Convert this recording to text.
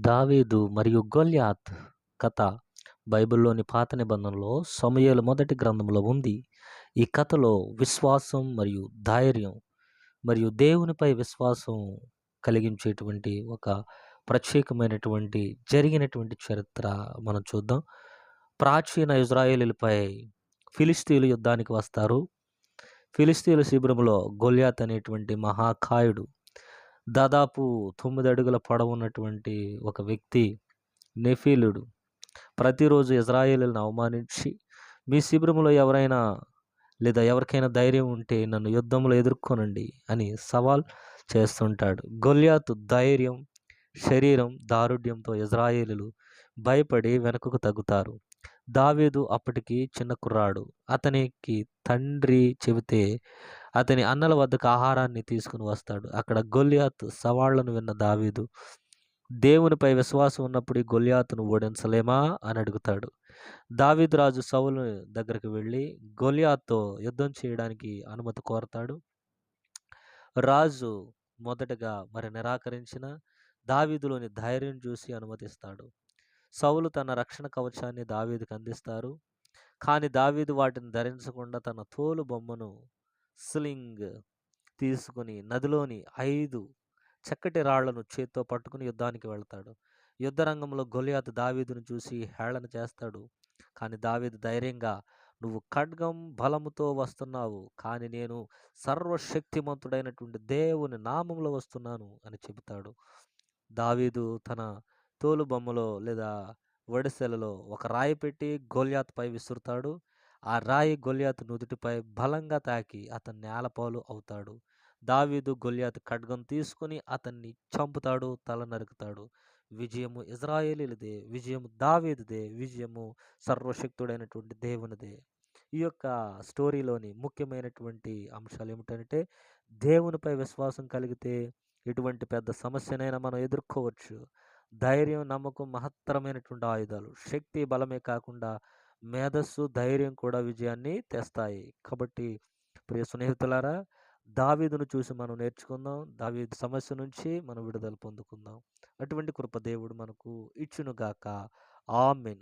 దావీదు మరియు గొల్యాత్ కథ బైబిల్లోని పాత నిబంధనలో సమయలు మొదటి గ్రంథంలో ఉంది. ఈ కథలో విశ్వాసం మరియు ధైర్యం మరియు దేవునిపై విశ్వాసం కలిగించేటువంటి ఒక ప్రత్యేకమైనటువంటి జరిగినటువంటి చరిత్ర మనం చూద్దాం. ప్రాచీన ఇజ్రాయేలీలపై ఫిలిస్తీన్లు యుద్ధానికి వస్తారు. ఫిలిస్తీన్ల శిబిరంలో గొల్యాత్ అనేటువంటి మహాకాయుడు దాదాపు తొమ్మిది అడుగుల పొడవు ఉన్నటువంటి ఒక వ్యక్తి నెఫీలుడు. ప్రతిరోజు ఇజ్రాయేలులను అవమానించి మీ శిబిరంలో ఎవరైనా లేదా ఎవరికైనా ధైర్యం ఉంటే నన్ను యుద్ధంలో ఎదుర్కొనండి అని సవాల్ చేస్తుంటాడు. గొల్యాతు ధైర్యం శరీరం దారుఢ్యంతో ఇజ్రాయేలులు భయపడి వెనుకకు తగ్గుతారు. దావీదు అప్పటికి చిన్న కుర్రాడు. అతనికి తండ్రి చెబితే అతని అన్నల వద్దకు ఆహారాన్ని తీసుకుని వస్తాడు. అక్కడ గొల్యాత్ సవాళ్ళను విన్న దావీదు దేవునిపై విశ్వాసం ఉన్నప్పుడు ఈ గొల్యాతును ఓడించలేమా? అని అడుగుతాడు. దావీదు రాజు సౌలు దగ్గరికి వెళ్ళి గొల్యాత్తో యుద్ధం చేయడానికి అనుమతి కోరతాడు. రాజు మొదటగా మరి నిరాకరించిన దావీదులోని ధైర్యం చూసి అనుమతిస్తాడు. సౌలు తన రక్షణ కవచాన్ని దావీదుకు అందిస్తారు. కానీ దావీదు వాటిని ధరించకుండా తన తోలు బొమ్మను స్లింగ్ తీసుకుని నదిలోని ఐదు చక్కటి రాళ్ళను చేత్తో పట్టుకుని యుద్ధానికి వెళ్తాడు. యుద్ధరంగంలో గొలియాత్ దావీదును చూసి హేళన చేస్తాడు. కానీ దావీదు ధైర్యంగా నువ్వు ఖడ్గం బలముతో వస్తున్నావు. కానీ నేను సర్వశక్తిమంతుడైనటువంటి దేవుని నామంలో వస్తున్నాను అని చెబుతాడు. దావీదు తన తోలుబొమ్మలో లేదా ఒడిసెలలో ఒక రాయి పెట్టి గోల్యాత్పై విసురుతాడు. ఆ రాయి గొలియాతు నుదుటిపై బలంగా తాకి అతన్ని నేలపాలు అవుతాడు. దావీదు గొలియాతు ఖడ్గం తీసుకుని అతన్ని చంపుతాడు తల నరుకుతాడు. విజయము ఇజ్రాయేలీలదే విజయము దావీదుదే విజయము సర్వశక్తుడైనటువంటి దేవునిదే. ఈ యొక్క స్టోరీలోని ముఖ్యమైనటువంటి అంశాలు ఏమిటంటే దేవునిపై విశ్వాసం కలిగితే ఎటువంటి పెద్ద సమస్యనైనా మనం ఎదుర్కోవచ్చు. ధైర్యం నమ్మకం మహత్తరమైనటువంటి ఆయుధాలు. శక్తి బలమే కాకుండా మేధస్సు ధైర్యం కూడా విజయాన్ని తెస్తాయి. కాబట్టి ప్రియ స్నేహితులారా దావీదును చూసి మనం నేర్చుకుందాం. దావీదు సమస్య నుంచి మనం విడుదల పొందుకుందాం. అటువంటి కృప దేవుడు మనకు ఇచ్చునుగాక. ఆమెన్.